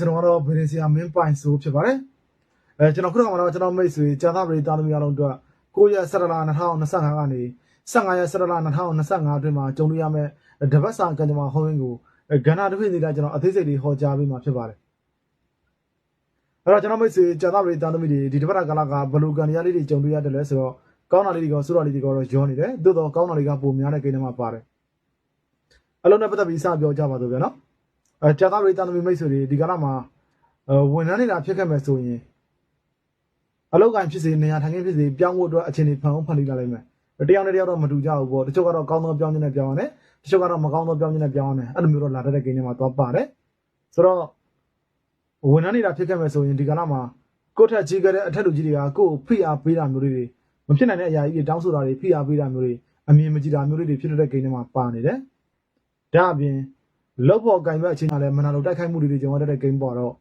ကျွန်တော်ကတော့ဗီဒီဆီယာမင်းပိုင်ဆိုဖြစ်ပါတယ်အဲကျွန်တော်ခုနကမှတော့ကျွန်တော်မိတ်ဆွေကျန်သားပရိသတ်သမီးအလုံးအတွက်9ရက်17လ2025ကနေ15ရက်17လ2025အတွင်းမှာကြုံတွေ့ရမယ့်တပတ်စာကံကြမ္မာဟောင်းရင်းကိုကဏ္ဍတစ်ခုစီတိုင်းကျွန်တော်အသေးစိတ်လေးဟောကြားပေးမှာဖြစ်ပါတယ်အဲ့တော့ကျွန်တော်မိတ်ဆွေကျန်သားပရိသတ်သမီးတွေဒီတပတ်တာကာလကဘယ်လိုကံတရားလေးတွေကြုံတွေ့ရတယ်လဲဆိုတော့ကောင်းတာလေးတွေကဆိုးတာလေးတွေကတော့ရောနေတယ်သို့တော့ကောင်းတာတွေကပုံများတဲ့ကိန်းထဲမှာပါတယ်အလုံးနဲ့ပတ်သက်ပြီးစပြောကြပါတော့ဗျာနော် အဲကြာသားပရိသတ်သမီးမိတ်ဆွေတွေဒီကနေ့မှာအဲဝန်ထမ်းနေတာဖြစ်ခဲ့မယ်ဆိုရင်အလောက်ကန်ဖြစ်စေနေရာထိုင်ခင်းဖြစ်စေပြောင်းဖို့အတွက်အခြေအနေဖန်အောင်ဖန်တီးလာလိမ့်မယ်တယောက်နဲ့တယောက်တော့မတူကြဘူးပေါ့တချို့ကတော့ကောင်းသောပြောင်းခြင်းနဲ့ပြောင်းရတယ်တချို့ကတော့မကောင်းသောပြောင်းခြင်းနဲ့ပြောင်းရတယ်အဲ့လိုမျိုးတော့လာတတ်တဲ့ကိန်းတွေမှာသွားပါတယ်ဆိုတော့ဝန်ထမ်းနေတာဖြစ်ခဲ့မယ်ဆိုရင်ဒီကနေ့မှာကိုယ့်ထက်ကြီးခဲ့တဲ့အထက်လူကြီးတွေကကိုယ့်ကိုဖိအားပေးတာမျိုးတွေမဖြစ်နိုင်တဲ့အရာကြီးတွေတောင်းဆိုတာတွေဖိအားပေးတာမျိုးတွေအမြင်မကြည့်တာမျိုးတွေဖြစ်တဲ့ကိန်းတွေမှာပါနေတယ်ဒါအပြင် လောက်ဖို့ကင်ဘက်အချင်းကလည်းမနာလိုတိုက်ခိုက်မှုတွေကျွန်တော်တက်တဲ့ game ပေါ်တော့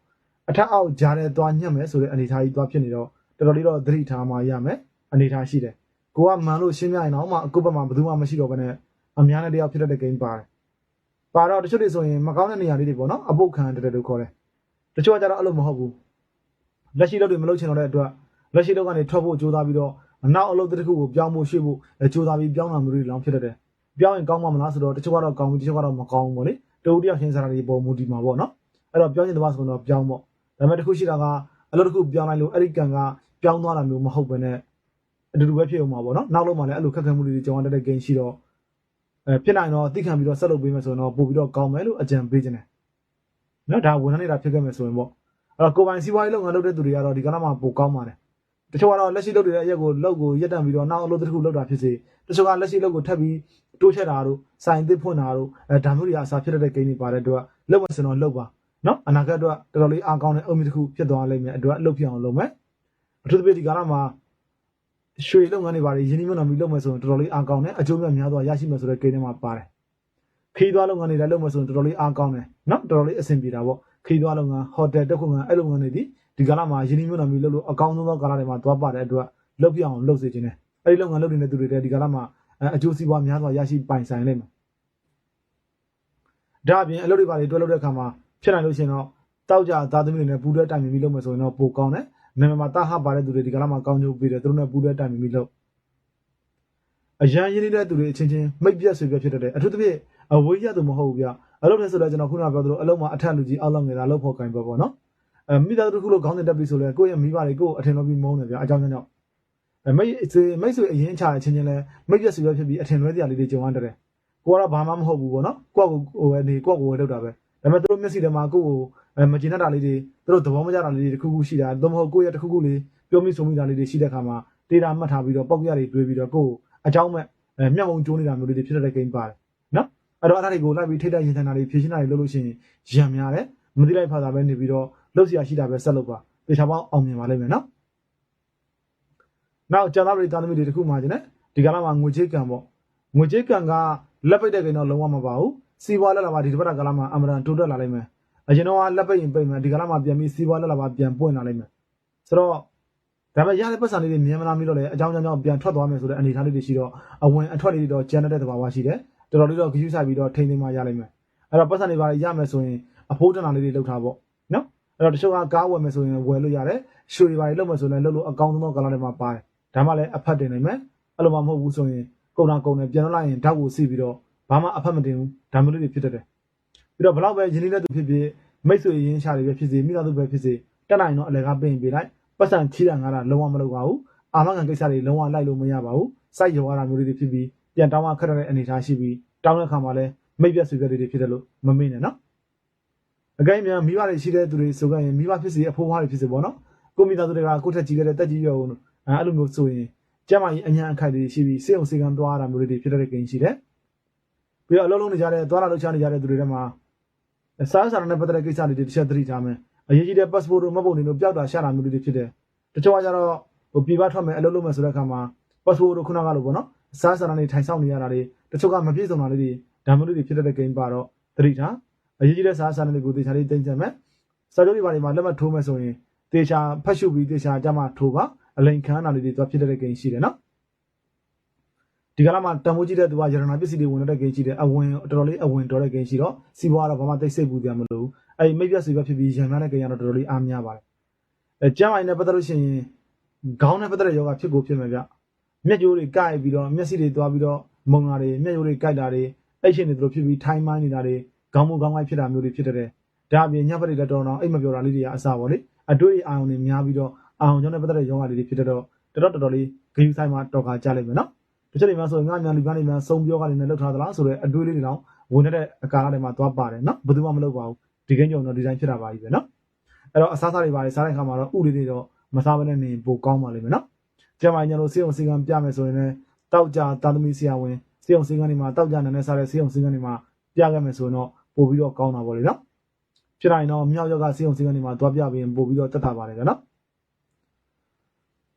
အထက်အောက်ကြားတဲ့သွားညှက်မယ်ဆိုတဲ့အနေအထားကြီးသွားဖြစ်နေတော့တော်တော်လေးတော့သတိထားမှရမယ်အနေအထားရှိတယ်ကိုကမှန်လို့ရှင်းပြရင်တော့မှအခုဘက်မှာဘယ်သူမှမရှိတော့ဘဲနဲ့အများနဲ့တယောက်ဖြစ်တဲ့ game ပါတယ်ပါတော့တချို့တွေဆိုရင်မကောင်းတဲ့နေရာလေးတွေပေါ့နော်အပုတ်ခံတဲ့တဲ့လို့ခေါ်တယ်တချို့ကကြတော့အဲ့လိုမဟုတ်ဘူးလက်ရှိလုပ်တွေမလုပ်ချင်တော့တဲ့အတွက်လက်ရှိလုပ်ကနေထွက်ဖို့ကြိုးစားပြီးတော့နောက်အလုပ်တစ်ခုကိုပြောင်းဖို့ရှေ့ဖို့ကြိုးစားပြီးပြောင်းလာမျိုးတွေလောင်ဖြစ်တတ်တယ်ပြောင်းရင်ကောင်းမှာမလားဆိုတော့တချို့ကတော့ကောင်းပြီးတချို့ကတော့မကောင်းဘူးပေါ့လေ တူတယောက်ချင်းစားတာတွေပုံမူတည်မှာပေါ့နော်အဲ့တော့ပြောင်းချင်တဲ့ဘာဆိုတော့ပြောင်းပေါ့ဒါပေမဲ့တစ်ခုရှိတာကအလုပ်တစ်ခုပြောင်းလိုက်လို့အဲ့ဒီကံကပြောင်းသွားတာမျိုးမဟုတ်ဘဲနဲ့အတူတူပဲဖြစ်အောင်မှာပေါ့နော်နောက်လုံးမှလည်းအဲ့လိုခက်ခဲမှုတွေကြောင်းတက်တဲ့ game ရှိတော့အဲဖြစ်နိုင်တော့သိခံပြီးတော့ဆက်လုပ်ပေးမယ်ဆိုရင်တော့ပို့ပြီးတော့ကောင်းမယ်လို့အကြံပေးခြင်းတယ်နော်ဒါဝန်ထမ်းနေတာဖြစ်ခဲ့မယ်ဆိုရင်ပေါ့အဲ့တော့ကိုပိုင်စီးပွားရေးလုပ်ငန်းလုပ်တဲ့သူတွေကတော့ဒီကနေ့မှပိုကောင်းပါတယ် တချို့ကတော့လက်ရှိလုပ်နေတဲ့အရက်ကိုလုပ်ကိုရက်တံပြီးတော့နောက်အလုပ်တစ်ခုလုပ်တာဖြစ်စေတချို့ကလက်ရှိလုပ်ကိုထပ်ပြီးတိုးချက်တာတို့စိုင်သစ်ဖွင့်တာတို့အဲဒါမျိုးတွေအစားဖြစ်တဲ့ကိန်းတွေပါတဲ့အတွက်လုပ်မစင်တော့လုပ်ပါနော်အနာဂတ်အတွက်တော်တော်လေးအားကောင်းတဲ့အုံမြစ်တစ်ခုဖြစ်သွားလိမ့်မယ်အတွက်လုပ်ပြအောင်လုပ်မယ်အထူးသဖြင့်ဒီကာလမှာရွှေလုပ်ငန်းတွေပါတယ်ယင်းနှိမ့်မနာမီလုပ်မယ်ဆိုရင်တော်တော်လေးအားကောင်းတယ်အကျိုးမြတ်များစွာရရှိမယ်ဆိုတဲ့ကိန်းတွေမှာပါတယ်ခီးသွားလုပ်ငန်းတွေလည်းလုပ်မယ်ဆိုရင်တော်တော်လေးအားကောင်းတယ်နော်တော်တော်လေးအဆင်ပြေတာပေါ့ခီးသွားလုပ်ငန်းဟိုတယ်တက်ခုငန်းအဲ့လိုငန်းတွေဒီ ဒီကာလမှာယင်းနှိမ့်မနာမီလုပ်လို့အကောင်းဆုံးသောကာလတွေမှာသွားပါတဲ့အတွက်လုပ်ပြအောင်လုပ်စေခြင်းတယ်အဲ့ဒီလုပ်ငန်းလုပ်နေတဲ့သူတွေလည်းဒီကာလမှာအဲအကျိုးစီးပွားများစွာရရှိပိုင်ဆိုင်လိမ့်မယ်ဒါအပြင်အလုပ်တွေပါတွေတွဲလုပ်တဲ့အခါမှာဖြစ်နိုင်လို့ရှိရင်တော့တောက်ကြသားသမီးတွေနဲ့ပူးတွဲတိုင်ပင်ပြီးလုပ်မယ်ဆိုရင်တော့ပိုကောင်းတယ်နာမည်မှာတာဟပါတဲ့သူတွေဒီကလာမှာကောင်းကျိုးပေးတယ်သူတို့နဲ့ပူးတွဲတိုင်ပင်ပြီးလုပ်အရန်ရင်းနေတဲ့သူတွေအချင်းချင်းမိတ်ပြက်ဆွေပြက်ဖြစ်တတ်တယ်အထူးသဖြင့်အဝေးရသူမဟုတ်ဘူးဗျအလုပ်နဲ့ဆိုတော့ကျွန်တော်ခုနကပြောသလိုအလုပ်မှာအထက်လူကြီးအောက်လောက်ငယ်တာလုပ်ဖို့ကင်ပေါ့ပေါ့နော် အဲမိသားစုတစ်ခုလို့ခေါင်းစဉ်တက်ပြီးဆိုလဲကိုယ့်ရဲ့မိဘတွေကိုအထင်လို့ပြီးမုန်းတယ်ဗျအကြောင်းကြောင့်အဲမိတ်ဆွေမိတ်ဆွေအရင်ချအချင်းချင်းလဲမိတ်ပြက်ဆွေပြက်ဖြစ်ပြီးအထင်လွဲစရာလေးတွေကြုံရတယ်ကိုကတော့ဘာမှမဟုတ်ဘူးပေါ့နော်ကိုယ့်ကိုဟိုပဲနေကိုယ့်ကိုယ်ဝယ်လုပ်တာပဲဒါပေမဲ့သူတို့မျက်စိထဲမှာကိုယ့်ကိုအဲမကျင်တတ်တာလေးတွေသူတို့သဘောမကျတာလေးတွေတစ်ခုခုရှိတာသို့မဟုတ်ကိုယ့်ရဲ့တစ်ခုခုလေးပြောမိဆိုမိတာလေးတွေရှိတဲ့ခါမှာဒေတာမှတ်ထားပြီးတော့ပေါက်ရတွေတွေးပြီးတော့ကိုယ့်ကိုအကြောင်းမဲ့အဲမျက်မှောင်ကျိုးနေတာမျိုးလေးတွေဖြစ်တဲ့ကိန်းပါတယ်နော်အဲ့တော့အဲ့ဒါတွေကိုလိုက်ပြီးထိတ်တိုက်ရင်ဆိုင်တာတွေဖြည့်ရှင်းတာတွေလုပ်လို့ရှိရင်ရံများတယ်မသိလိုက်ဖာသာပဲနေပြီးတော့ လှုပ်ရှားရှိတာပဲဆက်လုပ်ပါတေချာပေါင်းအောင်မြင်ပါလိမ့်မယ်နော်နောက်ကျန်သားတွေတာသမီတွေတခုမှကျင်တယ်ဒီကလာမှာငွေချေးကံပေါ့ငွေချေးကံကလက်ပိတ်တဲ့ကိန်းတော့လုံးဝမပါဘူးစီးပွားလက်လာပါဒီတစ်ပတ်ကလာမှာအမရန်တိုးတက်လာလိမ့်မယ်အရင်တော့လက်ပိတ်ရင်ပိတ်မယ်ဒီကလာမှာပြန်ပြီးစီးပွားလက်လာပါပြန်ပွင့်လာလိမ့်မယ်ဆိုတော့ဒါပေမဲ့ရတဲ့ပတ်စံလေးတွေမြင်မလာမိတော့လေအကြောင်းကြောင့်ကြောင့်ပြန်ထွက်သွားမယ်ဆိုတဲ့အနေအထားလေးတွေရှိတော့အဝင်အထွက်လေးတွေတော့ကျန်တဲ့သဘာဝရှိတယ်တော်တော်လေးတော့ဂရုစိုက်ပြီးတော့ထိန်းသိမ်းမှရလိမ့်မယ်အဲ့တော့ပတ်စံတွေပါရမယ်ဆိုရင်အဖိုးတနာလေးတွေလောက်ထားပေါ့နော် အဲ့တော့တချို့ကကားဝယ်မယ်ဆိုရင်ဝယ်လို့ရတယ်ရွှေတွေပါတွေလောက်မယ်ဆိုရင်လောက်လို့အကောင်းဆုံးသောကာလတွေမှာပါတယ်ဒါမှလည်းအဖတ်တင်နိုင်မယ်အဲ့လိုမှမဟုတ်ဘူးဆိုရင်ကုန်တာကုန်တယ်ပြန်တော့လိုက်ရင်ဓာတ်ကိုစီးပြီးတော့ဘာမှအဖတ်မတင်ဘူးဒါမျိုးလေးတွေဖြစ်တတ်တယ်ပြီးတော့ဘလောက်ပဲရင်းနှီးတဲ့သူဖြစ်ဖြစ်မိတ်ဆွေရင်းရှာတွေပဲဖြစ်စေမိသားစုပဲဖြစ်စေတက်နိုင်တော့အလဲကားပြင်ပေးလိုက်ပတ်စံချီးတာငါတာလုံးဝမလုပ်ပါဘူးအာမခံကိစ္စတွေလုံးဝလိုက်လို့မရပါဘူးစိုက်ရောရတာမျိုးလေးတွေဖြစ်ပြီးပြန်တောင်းမှခက်တဲ့အနေအထားရှိပြီးတောင်းတဲ့ခါမှာလည်းမိတ်ပြတ်ဆွေပြတ်တွေဖြစ်တယ်လို့မမေ့နဲ့နော် အကိုင်းမြန်မိဘတွေရှိတဲ့သူတွေဆိုကြရင်မိဘဖြစ်စေအဖိုးဖွားတွေဖြစ်စေပေါ့နော်ကိုမိသားစုတွေကကိုထက်ကြီးတဲ့တက်ကြီးရောအဲ့လိုမျိုးဆိုရင်ကျမကြီးအညာအခိုက်တွေရှိပြီးစေအောင်စေကံသွားရတာမျိုးတွေဖြစ်တဲ့ကိန်းရှိတယ်ပြီးတော့အလုံးလုံးနေကြတဲ့သွားလာလှုပ်ရှားနေကြတဲ့သူတွေထဲမှာစားစားနဲ့ပတ်သက်တဲ့ကိစ္စတွေတစ်ချက်သတိထားမယ်အရေးကြီးတဲ့ passport တို့မဟုတ်ဘူးနေလို့ပျောက်တာရှာတာမျိုးတွေဖြစ်တယ်တချို့ကကြတော့ဟိုပြည်ပထွက်မယ်အလုပ်လုပ်မယ်ဆိုတဲ့အခါမှာ passport တို့ခုနကလိုပေါ့နော်စားစားနဲ့ထိုင်ဆောင်နေရတာတွေတချို့ကမပြည့်စုံတာလေးတွေဒါမျိုးလေးတွေဖြစ်တဲ့ကိန်းပါတော့သတိထား အရေးကြီးတဲ့စားစားနဲ့ကိုတေချာလေးတင်ကြမယ်စာချုပ်တွေပါတွေမှာလက်မှတ်ထိုးမယ်ဆိုရင်တေချာဖတ်ရှုပြီးတေချာကြမှာထိုးပါအလိန်ခန်းတာလေးတွေသွားဖြစ်တဲ့ကိန်းရှိတယ်နော်ဒီကလာမှာတန်ဖိုးကြီးတဲ့သူကရတနာပစ္စည်းတွေဝင်တဲ့ကိန်းရှိတယ်အဝင်တော်တော်လေးအဝင်တော်တဲ့ကိန်းရှိတော့စီးပွားကတော့ဘာမှသိစိတ်ပူတယ်မလို့အဲ့မိတ်ပြစီပဲဖြစ်ပြီးရံများတဲ့ကိန်းကတော့တော်တော်လေးအားများပါတယ်အဲကျမ်းမိုင်နဲ့ပတ်သက်လို့ရှိရင်ခေါင်းနဲ့ပတ်သက်တဲ့ယောဂဖြစ်ကိုဖြစ်မယ်ဗျမျက်ကြိုးတွေကိုက်ပြီးတော့မျက်စိတွေသွားပြီးတော့မုံတာတွေမျက်ကြိုးတွေကိုက်တာတွေအဲ့ရှင်တွေတို့ဖြစ်ပြီးထိုင်းမိုင်းနေတာတွေ ခေါင်းမခေါင်းဝိုက်ဖြစ်တာမျိုးတွေဖြစ်တဲ့ဒါအပြင်ညက်ပတ်တွေလည်းတော်တော်အိတ်မပြောတာလေးတွေကအစားပေါ့လေအတွေ့အာရုံတွေများပြီးတော့အာရုံကြောင့်နဲ့ပတ်သက်တဲ့ယောဂလေးတွေဖြစ်တဲ့တော့တော်တော်တော်တော်လေးဂရုစိုက်မှတော်ကာကြလိမ့်မယ်နော်တချို့တွေမှာဆိုရင်ငါမြန်လူပန်းတွေမှာစုံပြောကနေနဲ့လောက်ထားသလားဆိုတော့အတွေးလေးတွေတော့ဝင်တဲ့အကာလတွေမှာသွားပါတယ်နော်ဘယ်သူမှမလုပ်ပါဘူးဒီကိန်းကြုံတော့ဒီတိုင်းဖြစ်တာပါကြီးပဲနော်အဲ့တော့အစားအစာတွေပါတယ်စားတဲ့ခါမှာတော့ဥလေးတွေတော့မစားဘဲနဲ့နေပိုကောင်းပါလိမ့်မယ်နော်ကျမညာလို့စေအောင်စေကံပြမယ်ဆိုရင်လည်းတောက်ကြတာသမီဆရာဝန်စေအောင်စေကံတွေမှာတောက်ကြနေနဲ့စားတဲ့စေအောင်စေကံတွေမှာ ပြခဲ့မယ်ဆိုရင်တော့ပို့ပြီးတော့ကောင်းတာပေါ့လေနော်ဖြစ်နိုင်တော့မြောက်ရောက်ကစေအောင်စေကံတွေမှာသွားပြပြီးရင်ပို့ပြီးတော့တက်တာပါတယ်နော်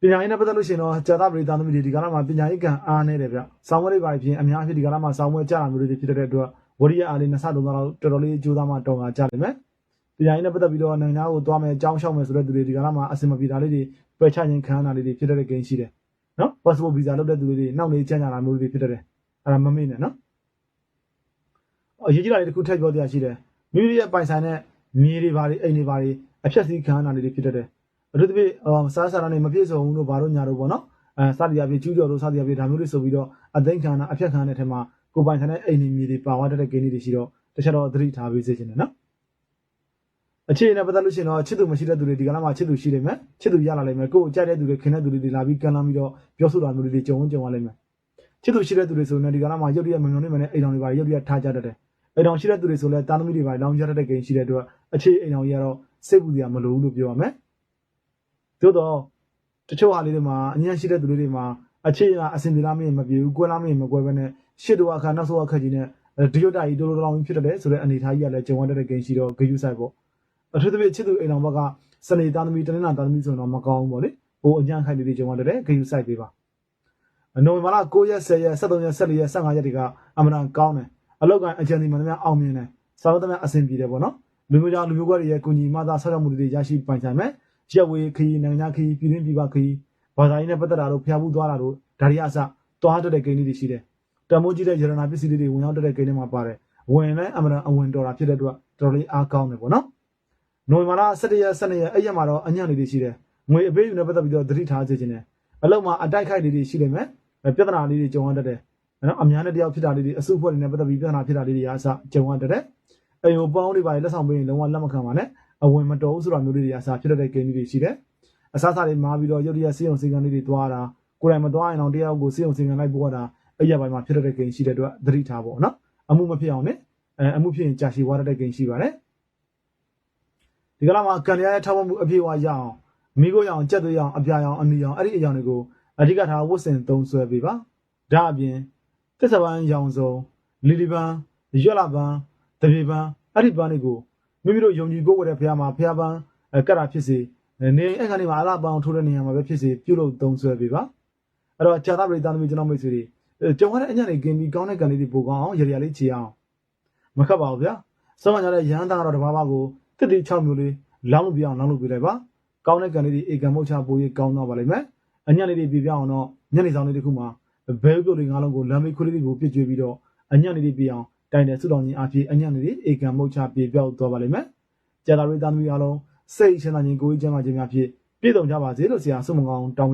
ပညာရေးနဲ့ပတ်သက်လို့ရှိရင်တော့ကြာသပရိသသမီးတွေဒီကနေ့မှာပညာရေးကံအားနေတယ်ဗျ။ဆောင်းဝဲတွေပါပြင်အများကြီးဒီကနေ့မှာဆောင်းဝဲကြာတာမျိုးတွေဖြစ်တဲ့အတွက်ဝရိယအားလေးနှစ်ဆသုံးဆတော့တော်တော်လေးကြိုးစားမှတော်မှာကြာလိမ့်မယ်။ပညာရေးနဲ့ပတ်သက်ပြီးတော့နိုင်ငံသားကိုသွားမယ်အကြောင်းရှောက်မယ်ဆိုတဲ့သူတွေဒီကနေ့မှာအစင်မပြေတာလေးတွေပယ်ချခြင်းခံရတာလေးတွေဖြစ်တဲ့ကိန်းရှိတယ်။နော်။ passport visa လုပ်တဲ့သူတွေနောက်နေချမ်းကြတာမျိုးတွေဖြစ်တဲ့အဲ့ဒါမမေ့နဲ့နော်။ အရေးကြီးတာလေးတစ်ခုထပ်ပြောတရားရှိတယ်။မိမိရဲ့ပိုင်ဆိုင်တဲ့မြေတွေဘာတွေအိမ်တွေဘာတွေအဖြတ်စည်းခံရတာလေးတွေဖြစ်တဲ့အထူးသဖြင့်အော်စားစားရနေမပြည့်စုံဘူးလို့ဘာလို့ညာလို့ပေါ့နော်အဲစသည်အပြည့်ကျူးကျော်လို့စသည်အပြည့်ဒါမျိုးတွေဆိုပြီးတော့အသိဉာဏ်အဖြတ်ခံရတဲ့ထဲမှာကိုပိုင်ခံတဲ့အိမ်နေမြေတွေပါသွားတဲ့ကိန်းတွေရှိတော့တခြားတော့သတိထားပေးစေချင်တယ်နော်အခြေအနေနဲ့ပတ်သက်လို့ရှိရင်တော့ချစ်သူမရှိတဲ့သူတွေဒီကနေ့မှချစ်သူရှိနေမယ်ချစ်သူရလာလိမ့်မယ်ကိုယ်ကြိုက်တဲ့သူတွေခင်တဲ့သူတွေလာပြီးကန်လာပြီးတော့ပြောဆိုတာမျိုးတွေကြုံကြုံရလိမ့်မယ်ချစ်သူရှိတဲ့သူတွေဆိုရင်ဒီကနေ့မှရုပ်ရည်မမြုံနေမယ်နဲ့အိမ်တော်တွေပါရုပ်ရည်ထားကြတတ်တယ် အိမ်တော်ရှိတဲ့သူတွေဆိုလဲတာသမီတွေပါလောင်းရတဲ့ကိန်းရှိတဲ့အတွက်အခြေအိမ်တော်ကြီးကတော့စိတ်ပူစရာမလိုဘူးလို့ပြောရမယ် သို့တော့တချို့ဟာလေးတွေမှာအញ្ញရှိတဲ့သူတွေမှာအခြေအအဆင်ပြေလားမင်းမပြေဘူးကွဲလားမင်းမကွဲဘဲနဲ့ရှစ်တော့အခါနောက်ဆုံးအခါကြီးနဲ့ဒီရုတ်တာကြီးတိုးတိုးတောင်းဖြစ်တယ်ဆိုတဲ့အနေထားကြီးကလည်းဂျုံဝတ်တဲ့ဂိမ်းရှိတော့ဂယူဆိုင်ပေါ့အထူးသဖြင့်ချစ်သူအိမ်တော်ဘက်ကစနေသားသမီးတနင်္လာသားသမီးဆိုတော့မကောင်းဘူးပေါ့လေဟိုအញ្ញခိုင်လေးတွေဂျုံဝတ်တဲ့ဂယူဆိုင်ပေးပါနိုဝင်ဘာလ9ရက်10ရက်13ရက်14ရက်15ရက်တွေကအမှန်တန်ကောင်းတယ် အလောက်ကန်အကြံဒီမှန်များအောင်မြင်တယ်စာဝတ်သမားအဆင်ပြေတယ်ပေါ့နော်လူမျိုးကြောင့်လူမျိုးကွက်တွေရဲ့ကုညီမသားဆောက်ရမှုတွေရရှိပိုင်ဆိုင်မယ်ရက်ဝေးခရီးနိုင်ငံခြားခရီးပြည်တွင်းပြည်ပခရီးဘာသာရေးနဲ့ပတ်သက်တာတို့ဖျားဘူးသွားတာတို့ဒါတွေအစသွားတတ်တဲ့ကိန်းလေးတွေရှိတယ်တမိုးကြီးတဲ့ရတနာပစ္စည်းလေးတွေဝင်ရောက်တတ်တဲ့ကိန်းတွေမှာပါတယ်ဝင်လဲအမှန်တန်အဝင်တော်တာဖြစ်တဲ့အတွက်တော်တော်လေးအားကောင်းတယ်ပေါ့နော်နိုဝင်ဘာလ17ရက်12ရက်အဲ့ရက်မှာတော့အညံ့လေးတွေရှိတယ်ငွေအပေးယူနဲ့ပတ်သက်ပြီးတော့သတိထားစေချင်တယ်အလုံးမှာအတိုက်ခိုက်လေးတွေရှိနေမယ်ပြဿနာလေးတွေကြုံရတတ်တယ် နော်အများနဲ့တယောက်ဖြစ်တာလေးတွေအစုအဖွဲ့တွေနဲ့ပတ်သက်ပြီးပြဿနာဖြစ်တာလေးတွေအစကြုံရတတ်တယ်အိမ်ကိုပေါင်းတွေပါလက်ဆောင်ပေးရင်လုံးဝလက်မခံပါနဲ့အဝင်မတော်ဘူးဆိုတာမျိုးလေးတွေအစားဖြစ်တဲ့ဂိမ်းလေးတွေရှိတယ်။အစားအစာတွေမားပြီးတော့ရုပ်ရည်စေးအောင်စေကံလေးတွေသွားတာကိုယ်တိုင်မသွားရင်တော့တရားကိုစေးအောင်စေကံလိုက်ပို့တာအဲ့ရပိုင်းမှာဖြစ်တဲ့ဂိမ်းရှိတဲ့အတွက်သတိထားဖို့နော်။အမှုမဖြစ်အောင်နဲ့အဲအမှုဖြစ်ရင်ကြာရှည်သွားတဲ့ဂိမ်းရှိပါတယ်။ဒီကလာမှာကံရရဲ့ထောက်ပံ့မှုအပြည့်အဝရအောင်မိကိုရအောင်ကြက်သွေးရအောင်အပြာရောင်အနီရောင်အဲ့ဒီအရာတွေကိုအဓိကထားဝတ်ဆင်သုံးဆွဲပေးပါ။ဒါအပြင် သစ္စာပန်းရောင်စုံလီလီပန်းရွက်လာပန်းတပြေပန်းအဲ့ဒီပန်းတွေကိုမိမိတို့ယုံကြည်ကိုးကွယ်တဲ့ဘုရားမှာဘုရားပန်းအဲကတ်တာဖြစ်စေနေအဲ့ခါနေမှာအလားပန်းထိုးတဲ့နေရာမှာပဲဖြစ်စေပြုလုပ်သုံးဆွဲပေးပါအဲ့တော့ဂျာသပရိသသမီးကျွန်တော်မိတ်ဆွေတွေကြုံရတဲ့အညံ့လေးကင်ပြီးကောင်းတဲ့ကံလေးတွေပိုကောင်းအောင်ရရလေးချေအောင်မခတ်ပါဘူးဗျာစောမှကြတဲ့ရဟန်းသားကတော့တဘာဘာကိုတစ်တိ6မျိုးလေးလောင်းလို့ပြအောင်လောင်းလို့ပြလိုက်ပါကောင်းတဲ့ကံလေးတွေအေကံမုတ်ချပိုးရေးကောင်းတော့ပါလိမ့်မယ်အညံ့လေးတွေပြပြအောင်တော့ညနေဆောင်လေးတစ်ခုမှာ ဘဲပြုတ်လေးငါးလုံးကိုလမ်းမေးခွလေးတွေကိုပြည့်ကျွေးပြီးတော့အညံ့လေးတွေပြအောင်တိုင်တဲ့ဆုတောင်းခြင်းအဖြစ်အညံ့လေးတွေအေကံမုတ်ချပြေပြောက်သွားပါလိမ့်မယ်ကြာတာရိသားသမီးအားလုံးစိတ်ချမ်းသာခြင်းကိုယ်ကြီးချမ်းသာခြင်းများဖြင့်ပြည့်စုံကြပါစေလို့ဆရာဆုမကောင်းတောင်း